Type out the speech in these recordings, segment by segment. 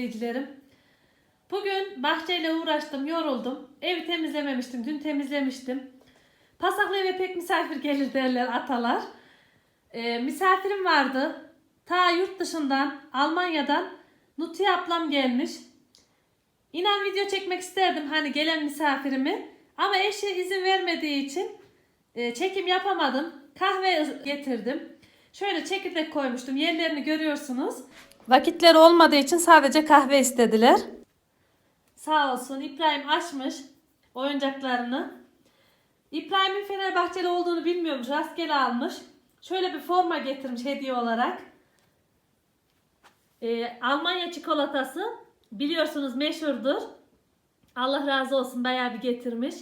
izleyicilerim. Bugün bahçeyle uğraştım, yoruldum. Evi temizlememiştim, dün temizlemiştim. Pasaklı eve pek misafir gelir derler atalar. Ee, misafirim vardı. Ta yurt dışından, Almanya'dan Nutiye ablam gelmiş. İnan video çekmek isterdim hani gelen misafirimi. Ama eşi izin vermediği için e, çekim yapamadım. Kahve getirdim. Şöyle çekirdek koymuştum. Yerlerini görüyorsunuz. Vakitleri olmadığı için sadece kahve istediler. Sağ olsun İbrahim açmış oyuncaklarını. İbrahim'in Fenerbahçeli olduğunu bilmiyormuş. Rastgele almış. Şöyle bir forma getirmiş hediye olarak. Ee, Almanya çikolatası biliyorsunuz meşhurdur. Allah razı olsun bayağı bir getirmiş.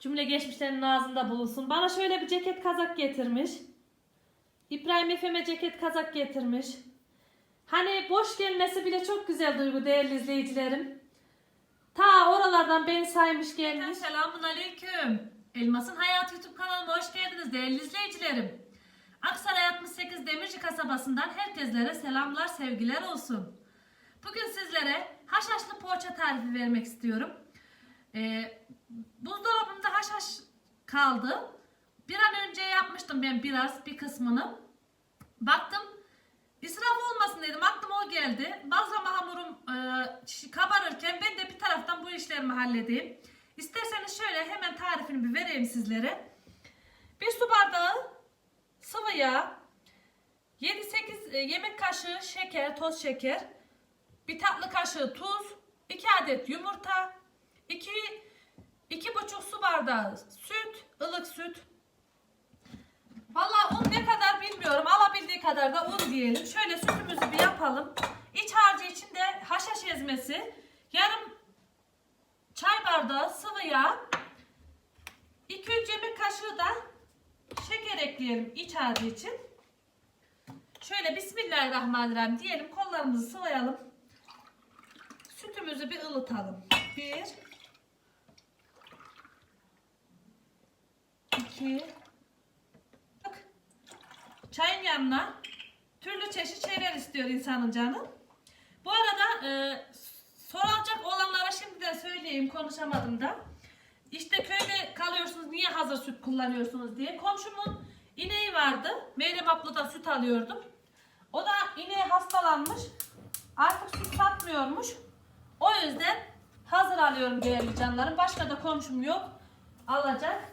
Cümle geçmişlerinin ağzında bulunsun. Bana şöyle bir ceket kazak getirmiş. İbrahim Efe'me ceket kazak getirmiş. Hani boş gelmesi bile çok güzel duygu değerli izleyicilerim. Ta oralardan beni saymış gelmiş. Selamun aleyküm. Elmas'ın Hayat YouTube kanalıma hoş geldiniz değerli izleyicilerim. Aksaray 68 Demirci kasabasından herkeslere selamlar, sevgiler olsun. Bugün sizlere haşhaşlı poğaça tarifi vermek istiyorum. Ee, buzdolabımda haşhaş kaldı. Bir an önce yapmıştım ben biraz bir kısmını. Baktım israf olmasın dedim. Aklıma o geldi. Bazlama hamurum e, kabarırken ben de bir taraftan bu işlerimi halledeyim. İsterseniz şöyle hemen tarifini bir vereyim sizlere. Bir su bardağı sıvı yağ, 7-8 yemek kaşığı şeker, toz şeker, bir tatlı kaşığı tuz, 2 adet yumurta, 2 2,5 su bardağı süt, ılık süt. Vallahi un ne kadar bilmiyorum. Alabildiği kadar da un diyelim. Şöyle sütümüzü bir yapalım. İç harcı için de haşhaş ezmesi, yarım çay bardağı sıvı yağ, 2-3 yemek kaşığı da şeker ekleyelim iç harcı için. Şöyle Bismillahirrahmanirrahim diyelim. Kollarımızı sıvayalım. Sütümüzü bir ılıtalım. Bir. iki. Çayın yanına türlü çeşit şeyler istiyor insanın canı. E, soracak olanlara şimdiden söyleyeyim konuşamadım da. İşte köyde kalıyorsunuz niye hazır süt kullanıyorsunuz diye. Komşumun ineği vardı. Meryem abladan süt alıyordum. O da ineği hastalanmış. Artık süt satmıyormuş. O yüzden hazır alıyorum değerli canlarım. Başka da komşum yok. Alacak.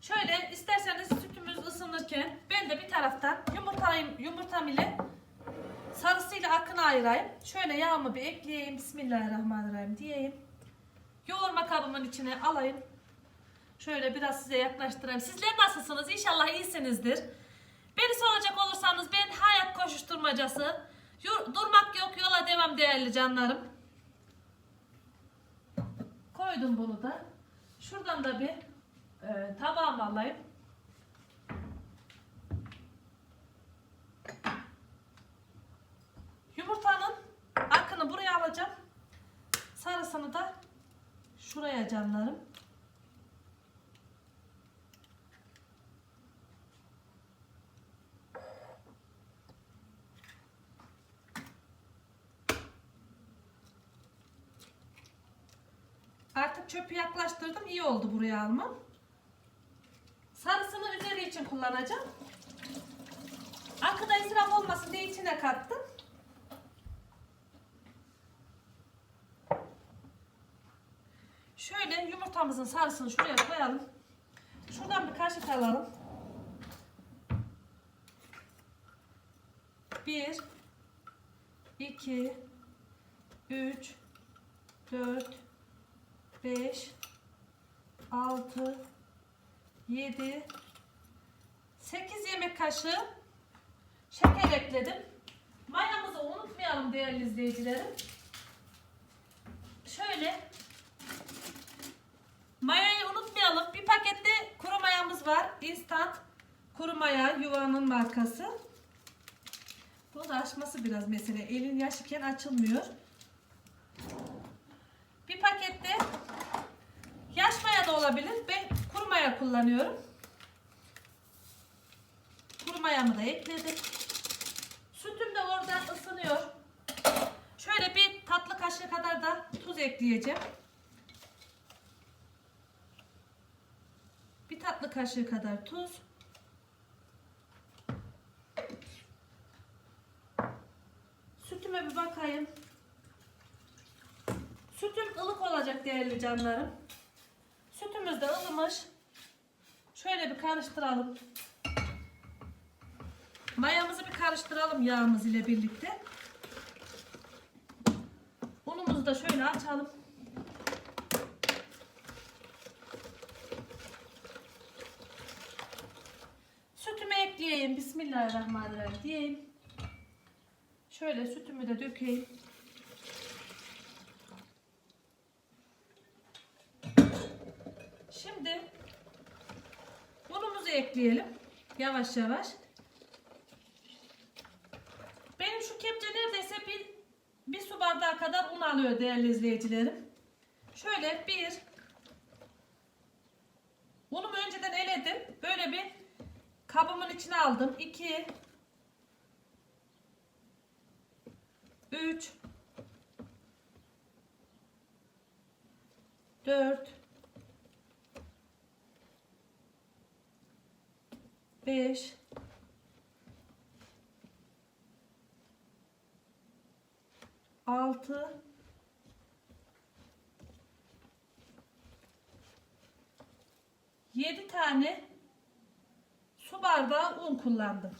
Şöyle isterseniz sütümüz ısınırken ben de bir taraftan yumurtayım, yumurtam ile sarısıyla akını ayırayım. Şöyle yağımı bir ekleyeyim. Bismillahirrahmanirrahim diyeyim. Yoğurma kabımın içine alayım. Şöyle biraz size yaklaştırayım. Sizler nasılsınız? İnşallah iyisinizdir. Beni soracak olursanız ben hayat koşuşturmacası. Durmak yok yola devam değerli canlarım. Koydum bunu da. Şuradan da bir e, tabağımı alayım. Yumurtanın akını buraya alacağım. Sarısını da şuraya canlarım. Artık çöpü yaklaştırdım. iyi oldu buraya almam. Sarısını üzeri için kullanacağım. Akıda israf olmasın diye içine kattım. Şöyle yumurtamızın sarısını şuraya koyalım. Şuradan bir kaşık alalım. Bir, iki, üç, dört, beş, altı, yedi, sekiz yemek kaşığı şeker ekledim. Mayamızı unutmayalım değerli izleyicilerim. Şöyle Mayayı unutmayalım. Bir pakette kuru mayamız var. Instant kuru maya yuvanın markası. Bunu da açması biraz mesele. Elin yaşken açılmıyor. Bir pakette yaş maya da olabilir. Ben kuru maya kullanıyorum. Kuru mayamı da ekledim. Sütüm de orada ısınıyor. Şöyle bir tatlı kaşığı kadar da tuz ekleyeceğim. Bir tatlı kaşığı kadar tuz. Sütüme bir bakayım. Sütüm ılık olacak değerli canlarım. Sütümüz de ılımış. Şöyle bir karıştıralım. Mayamızı bir karıştıralım yağımız ile birlikte. Unumuzu da şöyle açalım. Sütümü ekleyeyim. Bismillahirrahmanirrahim diyeyim. Şöyle sütümü de dökeyim. Şimdi unumuzu ekleyelim. Yavaş yavaş. Benim şu kepçe neredeyse bir, bir su bardağı kadar un alıyor değerli izleyicilerim. Şöyle bir unumu önceden eledim. Böyle bir kabımın içine aldım. 2 3 4 5 6 7 tane su bardağı un kullandım.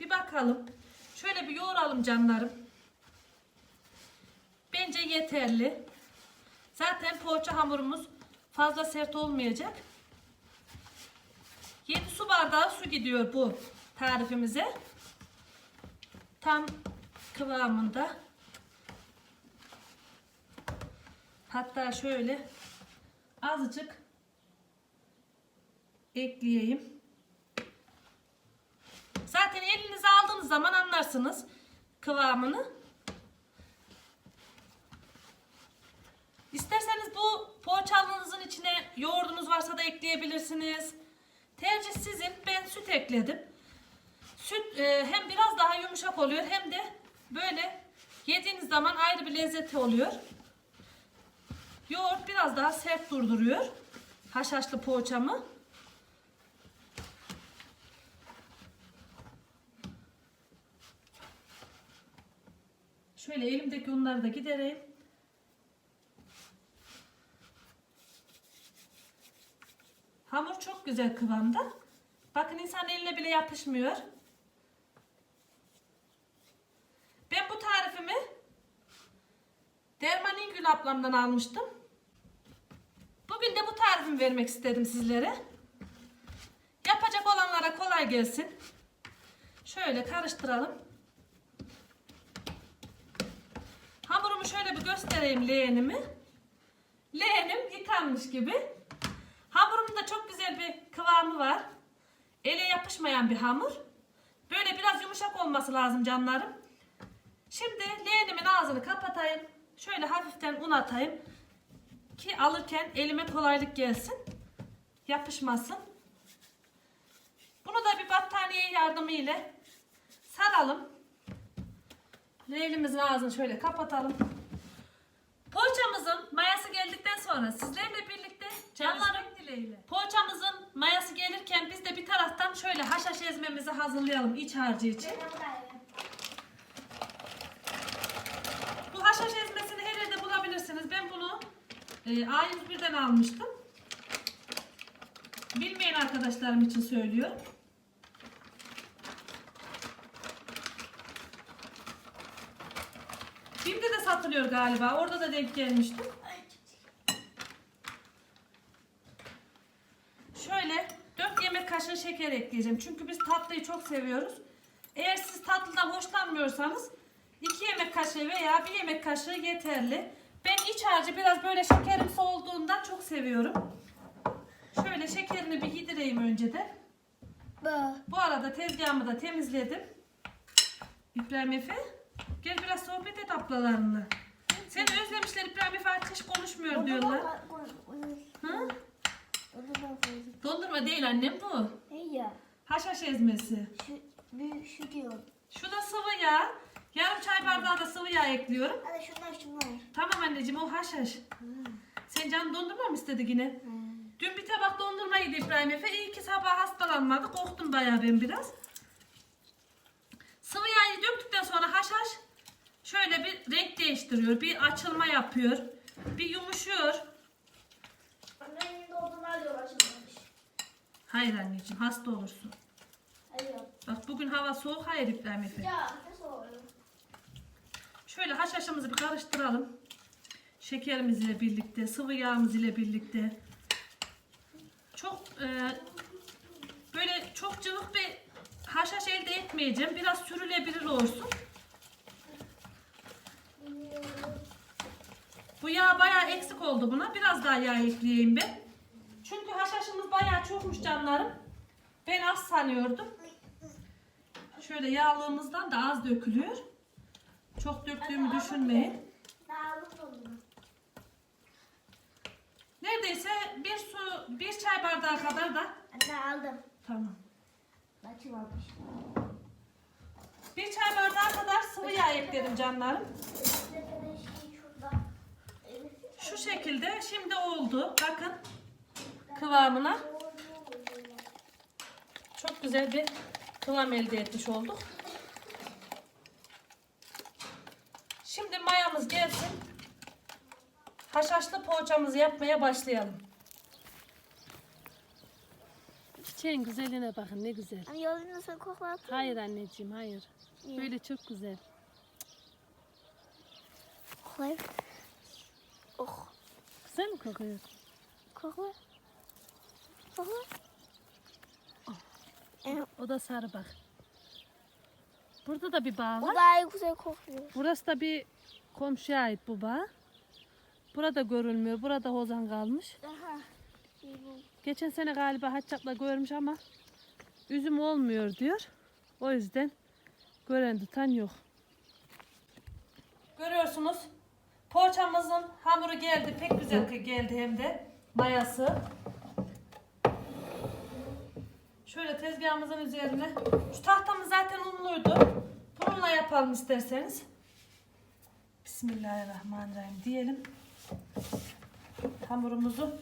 Bir bakalım. Şöyle bir yoğuralım canlarım. Bence yeterli. Zaten poğaça hamurumuz fazla sert olmayacak. 7 su bardağı su gidiyor bu tarifimize. Tam kıvamında. Hatta şöyle azıcık ekleyeyim. Zaten elinize aldığınız zaman anlarsınız kıvamını. İsterseniz bu poğaçalığınızın içine yoğurdunuz varsa da ekleyebilirsiniz. Tercih sizin. Ben süt ekledim. Süt e, hem biraz daha yumuşak oluyor hem de böyle yediğiniz zaman ayrı bir lezzeti oluyor. Yoğurt biraz daha sert durduruyor. Haşhaşlı poğaçamı. Şöyle elimdeki unları da gidereyim. Hamur çok güzel kıvamda. Bakın insan eline bile yapışmıyor. Ben bu tarifimi Derman İngül ablamdan almıştım. Bugün de bu tarifimi vermek istedim sizlere. Yapacak olanlara kolay gelsin. Şöyle karıştıralım. Hamurumu şöyle bir göstereyim leğenimi. Leğenim yıkanmış gibi. Hamurumun da çok güzel bir kıvamı var. Ele yapışmayan bir hamur. Böyle biraz yumuşak olması lazım canlarım. Şimdi leğenimin ağzını kapatayım. Şöyle hafiften un atayım. Ki alırken elime kolaylık gelsin. Yapışmasın. Bunu da bir battaniye yardımı ile saralım. Leğenimizin ağzını şöyle kapatalım. Poğaçamızın mayası geldikten sonra sizlerle birlikte canlarım dileğiyle. Poğaçamızın mayası gelirken biz de bir taraftan şöyle haşhaş ezmemizi hazırlayalım iç harcı için. Bu haşhaş ezmesini her yerde bulabilirsiniz. Ben bunu e, A101'den almıştım. Bilmeyen arkadaşlarım için söylüyorum. Bim'de de satılıyor galiba. Orada da denk gelmiştim. Şöyle 4 yemek kaşığı şeker ekleyeceğim. Çünkü biz tatlıyı çok seviyoruz. Eğer siz tatlıdan hoşlanmıyorsanız 2 yemek kaşığı veya 1 yemek kaşığı yeterli. Ben iç harcı biraz böyle şekerimsi olduğundan çok seviyorum. Şöyle şekerini bir yedireyim önceden. Bu arada tezgahımı da temizledim. İbrahim Efe. Sohbet et ablalarınla. Seni özlemişler İbrahim artık hiç konuşmuyor diyorlar. Hı? Dondurma değil annem bu. Haşhaş ezmesi. Şu, bir, şu diyor. Şu da sıvı yağ. Yarım çay bardağı da sıvı yağ ekliyorum. Hadi şunlar şunlar. Tamam anneciğim o haşhaş. Sen canım dondurma mı istedi yine? Dün bir tabak dondurma yedi İbrahim Efe. İyi ki sabah hastalanmadı. Korktum bayağı ben biraz. Sıvı yağı döktükten sonra haşhaş şöyle bir renk değiştiriyor. Bir açılma yapıyor. Bir yumuşuyor. Annemin doldurma diyor açılmamış. Hayır anneciğim hasta olursun. Hayır. Bak bugün hava soğuk. Hayır İbrahim Efe. Ya nasıl oluyor? Şöyle haşhaşımızı bir karıştıralım. Şekerimiz ile birlikte, sıvı yağımız ile birlikte. Çok e, böyle çok cıvık bir haşhaş elde etmeyeceğim. Biraz sürülebilir olsun. Bu yağ bayağı eksik oldu buna. Biraz daha yağ ekleyeyim ben. Çünkü haşhaşımız bayağı çokmuş canlarım. Ben az sanıyordum. Şöyle yağlığımızdan da az dökülüyor. Çok döktüğümü düşünmeyin. Neredeyse bir su, bir çay bardağı kadar da. Anne aldım. Tamam. Açılmamış. Bir çay bardağı kadar sıvı yağ ekledim canlarım. Şu şekilde şimdi oldu. Bakın kıvamına. Çok güzel bir kıvam elde etmiş olduk. Şimdi mayamız gelsin. Haşhaşlı poğaçamızı yapmaya başlayalım. Çiçeğin güzelliğine bakın ne güzel. Yolun nasıl koklar? Hayır anneciğim hayır. Niye? Böyle çok güzel. Koklar. Güzel mi kokuyor? Koklar. Koklar. O da sarı bak. Burada da bir bağ O var. daha güzel kokuyor. Burası da bir komşuya ait bu bağ. Burada görülmüyor. Burada hozan kalmış. Aha. Geçen sene galiba Haccap'la görmüş ama üzüm olmuyor diyor. O yüzden gören tutan yok. Görüyorsunuz poğaçamızın hamuru geldi. Pek güzel geldi hem de mayası. Şöyle tezgahımızın üzerine. Şu tahtamız zaten unluydu. Bununla yapalım isterseniz. Bismillahirrahmanirrahim diyelim. Hamurumuzu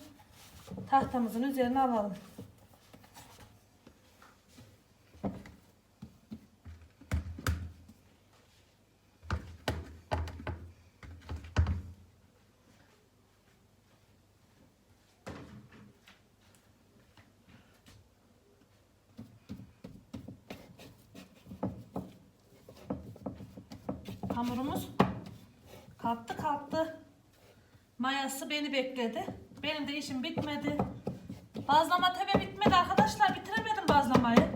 tahtamızın üzerine alalım. Hamurumuz kalktı kalktı. Mayası beni bekledi. Benim de işim bitmedi. Bazlama tabi bitmedi arkadaşlar. Bitiremedim bazlamayı.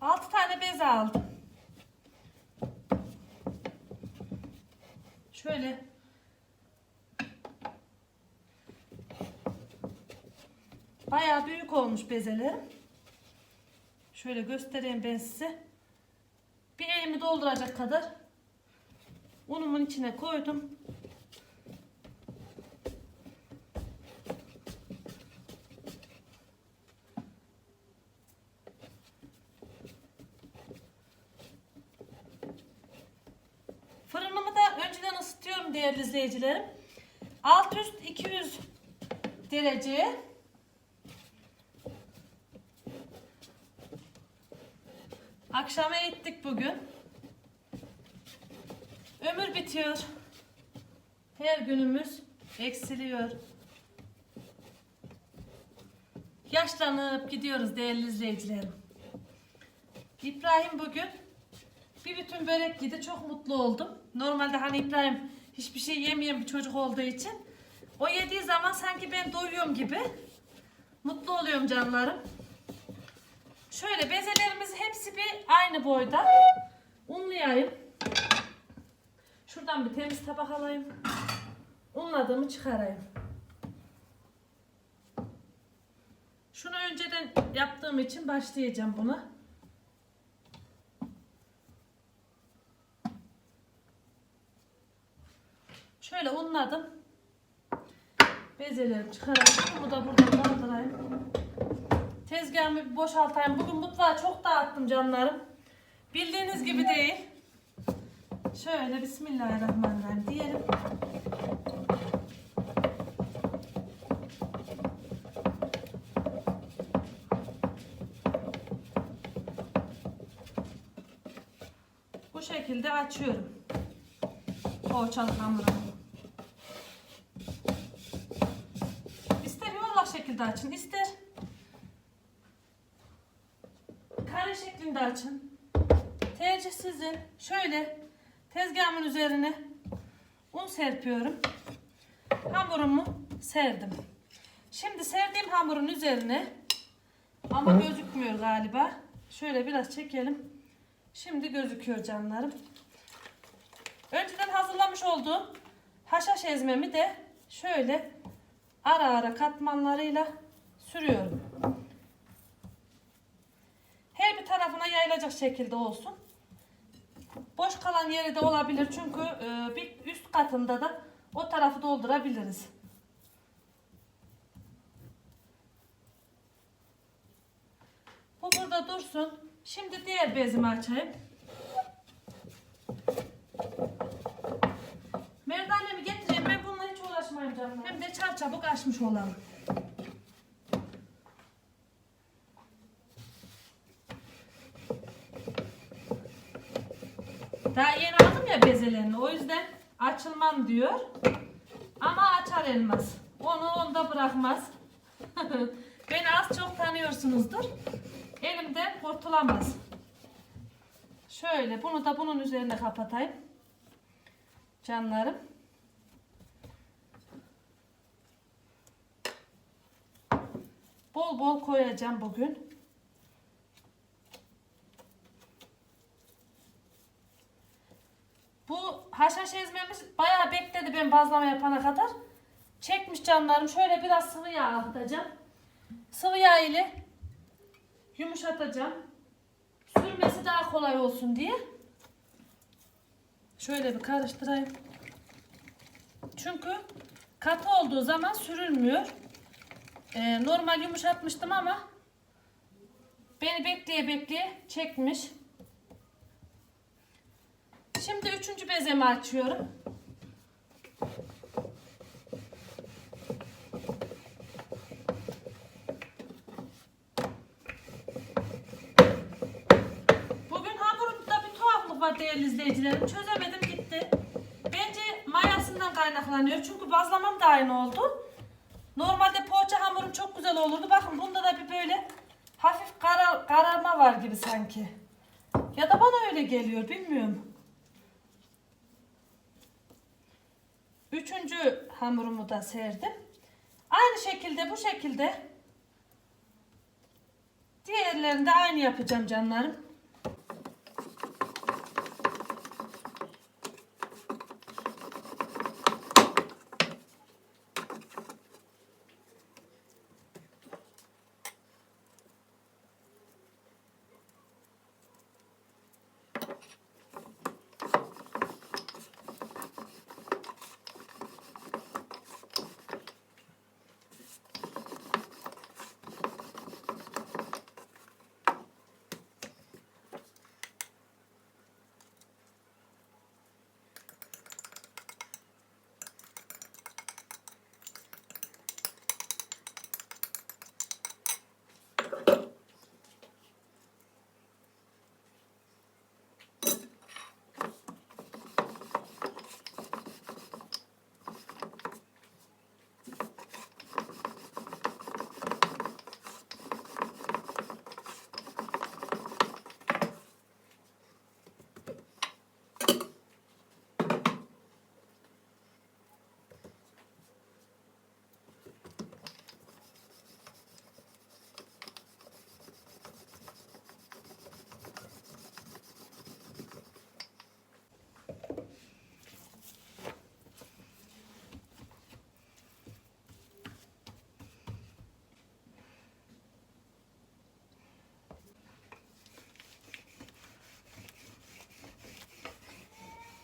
Altı tane bez aldım. Şöyle Bayağı büyük olmuş bezelerim. Şöyle göstereyim ben size. Bir elimi dolduracak kadar unumun içine koydum. Fırınımı da önceden ısıtıyorum değerli izleyicilerim. Alt üst 200 dereceye bugün. Ömür bitiyor. Her günümüz eksiliyor. Yaşlanıp gidiyoruz değerli izleyicilerim. İbrahim bugün bir bütün börek yedi. Çok mutlu oldum. Normalde hani İbrahim hiçbir şey yemeyen bir çocuk olduğu için o yediği zaman sanki ben doyuyorum gibi mutlu oluyorum canlarım. Şöyle bezelerimiz hepsi bir aynı boyda. Unlayayım. Şuradan bir temiz tabak alayım. Unladığımı çıkarayım. Şunu önceden yaptığım için başlayacağım buna. Şöyle unladım. bezeleri çıkarayım. Bu da burada kaldırayım. Tezgahımı boşaltayım. Bugün mutfağı çok dağıttım canlarım. Bildiğiniz gibi değil. Şöyle Bismillahirrahmanirrahim diyelim. Bu şekilde açıyorum. Poğaçalı hamurumu. İster yuvarlak şekilde açın, ister şeklinde açın. Tercih sizin. Şöyle tezgahımın üzerine un serpiyorum. Hamurumu serdim. Şimdi serdiğim hamurun üzerine ama gözükmüyor galiba. Şöyle biraz çekelim. Şimdi gözüküyor canlarım. Önceden hazırlamış olduğum haşhaş ezmemi de şöyle ara ara katmanlarıyla sürüyorum. Her bir tarafına yayılacak şekilde olsun. Boş kalan yeri de olabilir çünkü e, bir üst katında da o tarafı doldurabiliriz. Bu burada dursun. Şimdi diğer bezimi açayım. Merdanemi getireyim. Ben bununla hiç uğraşmayayım canım. Hem de çarçabuk açmış olalım. Daha yeni aldım ya bezelerini. O yüzden açılmam diyor. Ama açar elmas. Onu onda bırakmaz. Beni az çok tanıyorsunuzdur. Elimden kurtulamaz. Şöyle bunu da bunun üzerine kapatayım. Canlarım. Bol bol koyacağım bugün. Bu haşhaş ezmemiz bayağı bekledi ben bazlama yapana kadar. Çekmiş canlarım. Şöyle biraz sıvı yağ atacağım. Sıvı yağ ile yumuşatacağım. Sürmesi daha kolay olsun diye. Şöyle bir karıştırayım. Çünkü katı olduğu zaman sürülmüyor. Ee, normal yumuşatmıştım ama beni bekleye bekleye çekmiş. Şimdi üçüncü bezemi açıyorum. Bugün hamurumda bir tuhaflık var değerli izleyicilerim. Çözemedim gitti. Bence mayasından kaynaklanıyor. Çünkü bazlamam da aynı oldu. Normalde poğaça hamurum çok güzel olurdu. Bakın bunda da bir böyle hafif karar, kararma var gibi sanki. Ya da bana öyle geliyor bilmiyorum. Üçüncü hamurumu da serdim. Aynı şekilde bu şekilde diğerlerini de aynı yapacağım canlarım.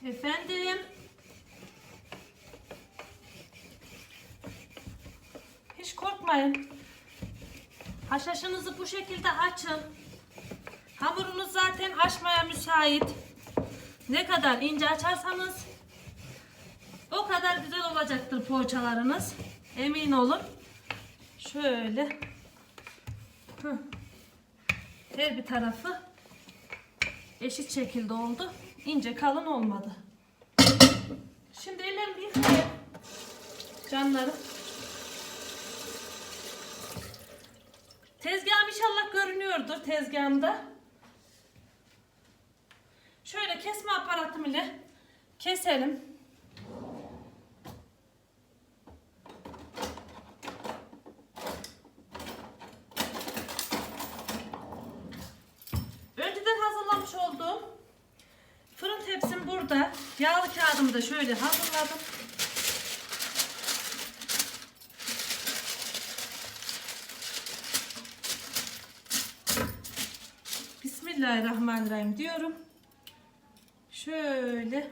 Efendim. korkmayın. Haşhaşınızı bu şekilde açın. Hamurunuz zaten açmaya müsait. Ne kadar ince açarsanız o kadar güzel olacaktır poğaçalarınız. Emin olun. Şöyle. Her bir tarafı eşit şekilde oldu. İnce kalın olmadı. Şimdi ellerimi yıkayayım. Canlarım. Tezgahım inşallah görünüyordur tezgahımda. Şöyle kesme aparatım ile keselim. Önceden hazırlamış olduğum fırın tepsim burada. Yağlı şöyle hazırladım. Bismillahirrahmanirrahim diyorum. Şöyle.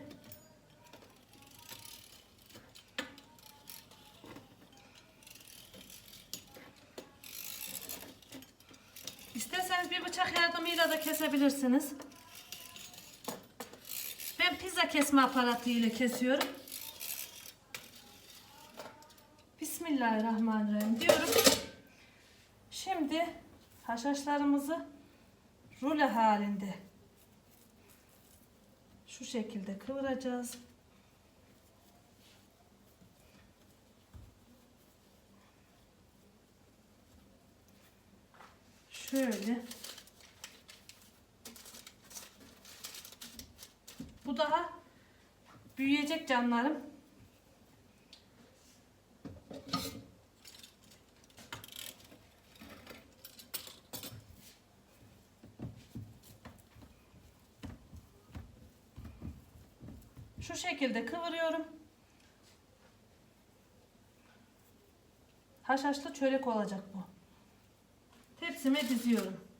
İsterseniz bir bıçak yardımıyla da kesebilirsiniz. Pizza kesme aparatı ile kesiyorum. Bismillahirrahmanirrahim diyorum. Şimdi haşhaşlarımızı rulo halinde şu şekilde kıvıracağız. Şöyle. Bu daha büyüyecek canlarım. Şu şekilde kıvırıyorum. Haşhaşlı çörek olacak bu. Tepsime diziyorum.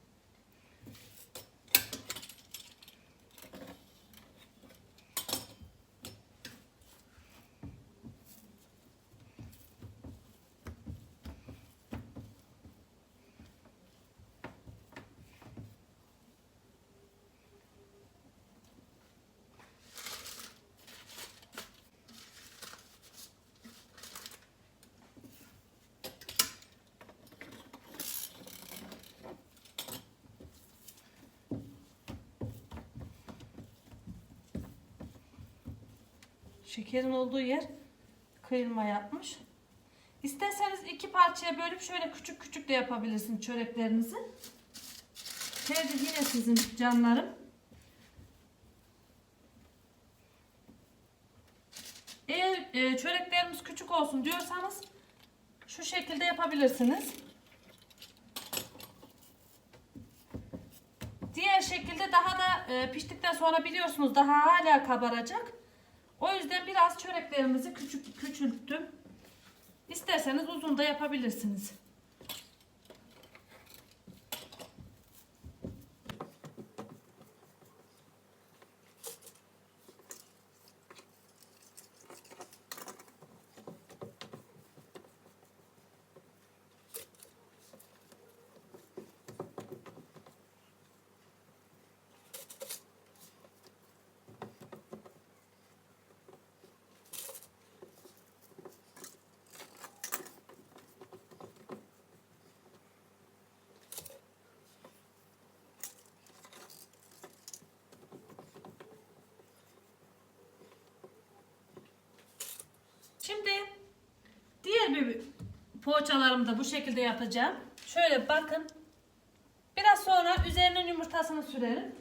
Şekerin olduğu yer kıyılma yapmış. İsterseniz iki parçaya bölüp şöyle küçük küçük de yapabilirsiniz çöreklerinizi. Tercih yine sizin canlarım. Eğer e, çöreklerimiz küçük olsun diyorsanız şu şekilde yapabilirsiniz. Diğer şekilde daha da e, piştikten sonra biliyorsunuz daha hala kabaracak. O yüzden biraz çöreklerimizi küçük küçülttüm. İsterseniz uzun da yapabilirsiniz. Şimdi diğer bir poğaçalarımı da bu şekilde yapacağım. Şöyle bakın. Biraz sonra üzerine yumurtasını sürerim.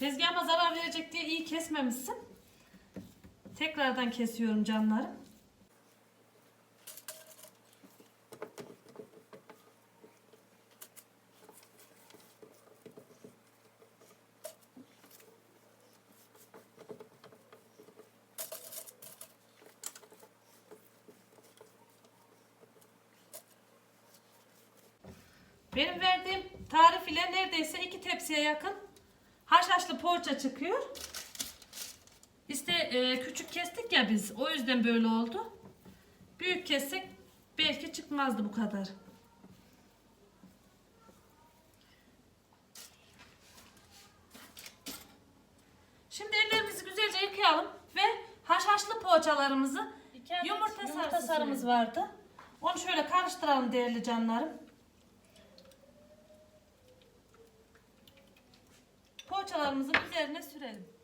Tezgahıma zarar verecek diye iyi kesmemişsin. Tekrardan kesiyorum canlarım. tepsiyle neredeyse iki tepsiye yakın haşhaşlı poğaça çıkıyor. İşte e, küçük kestik ya biz. O yüzden böyle oldu. Büyük kessek çıkmazdı bu kadar. Şimdi ellerimizi güzelce yıkayalım ve haşhaşlı poğaçalarımızı yumurta, yumurta sarımız vardı. Onu şöyle karıştıralım değerli canlarım. Poğaçalarımızın üzerine sürelim.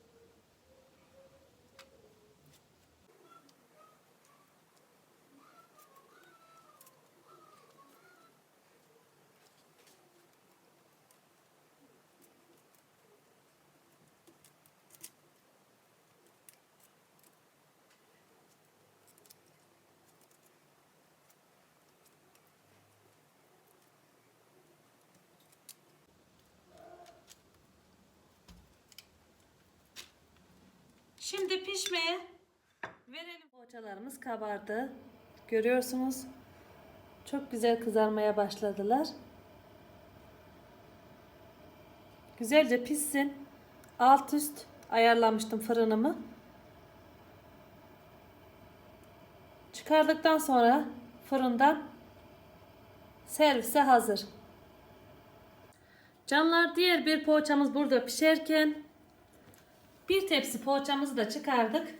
Şimdi pişmeye verelim. Poğaçalarımız kabardı. Görüyorsunuz. Çok güzel kızarmaya başladılar. Güzelce pişsin. Alt üst ayarlamıştım fırınımı. Çıkardıktan sonra fırından servise hazır. Canlar diğer bir poğaçamız burada pişerken bir tepsi poğaçamızı da çıkardık.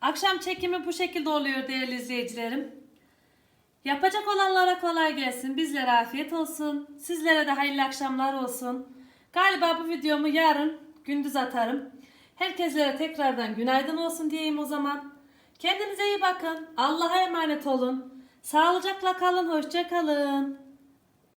Akşam çekimi bu şekilde oluyor değerli izleyicilerim. Yapacak olanlara kolay gelsin. Bizlere afiyet olsun. Sizlere de hayırlı akşamlar olsun. Galiba bu videomu yarın gündüz atarım. Herkeslere tekrardan günaydın olsun diyeyim o zaman. Kendinize iyi bakın. Allah'a emanet olun. Sağlıcakla kalın. Hoşça kalın.